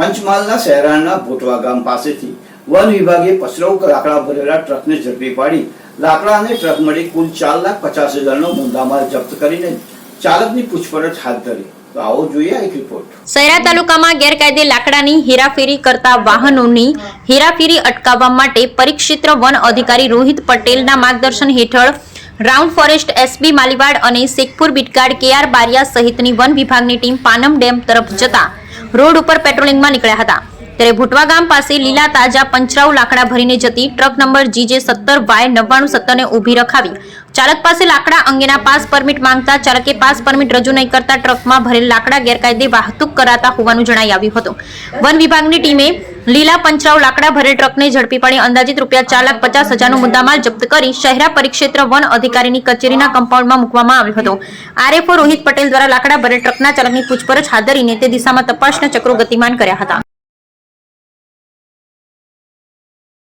પંચમહાલના શહેરાના ભોટવા ગામ પાસેથી વન વિભાગે પસરવ લાકડા ભરેલા ટ્રકને ઝડપી પાડી. લાકડા અને ટ્રક મળી કુલ ચાર લાખ પચાસ હજારનો મુદ્દામાલ જપ્ત કરીને ચાલકની પૂછપરછ હાથ ધરી. તાલુકામાં ગેરકાયદે લાકડાની હેરાફેરી કરતા વાહનોની હેરાફેરી અટકાવવા માટે પરિક્ષેત્ર વન અધિકારી રોહિત પટેલના માર્ગદર્શન હેઠળ રાઉન્ડ ફોરેસ્ટ એસબી માલીવાડ અને શેખપુર બીટગાડ કેઆર બારિયા સહિતની વન વિભાગની ટીમ પાનમ ડેમ તરફ જતા રોડ ઉપર પેટ્રોલિંગમાં નીકળ્યા હતા. ત્યારે ભુટવા ગામ પાસે લીલા તાજા પંચરાવ લાકડા ભરીને જતી ટ્રક નંબર જીજે સત્તર વાય નવ્વાણું સત્તરને ઊભી રખાવી. ચાલક પાસે લાકડા અંગેના પાસ પરમિટ માંગતા ચાલકે પાસ પરમિટ રજૂ નહીં કરતા ટ્રકમાં ભરેલ લાકડા ગેરકાયદે વાહતુક કરાતા હોવાનું જણાઈ આવ્યું હતું. વન વિભાગની ટીમે લીલા પંચરાવ લાકડા ભરેલ ટ્રકને ઝડપી પાડી અંદાજિત રૂપિયા ચાર લાખ પચાસ હજારનો મુદ્દામાલ જપ્ત કરી શહેરા પરિક્ષેત્ર વન અધિકારીની કચેરીના કમ્પાઉન્ડમાં મૂકવામાં આવ્યો હતો. આરએફઓ રોહિત પટેલ દ્વારા લાકડા ભરેલ ટ્રકના ચાલકની પૂછપરછ હાથ ધરીને તે દિશામાં તપાસના ચક્રો ગતિમાન કર્યા હતા.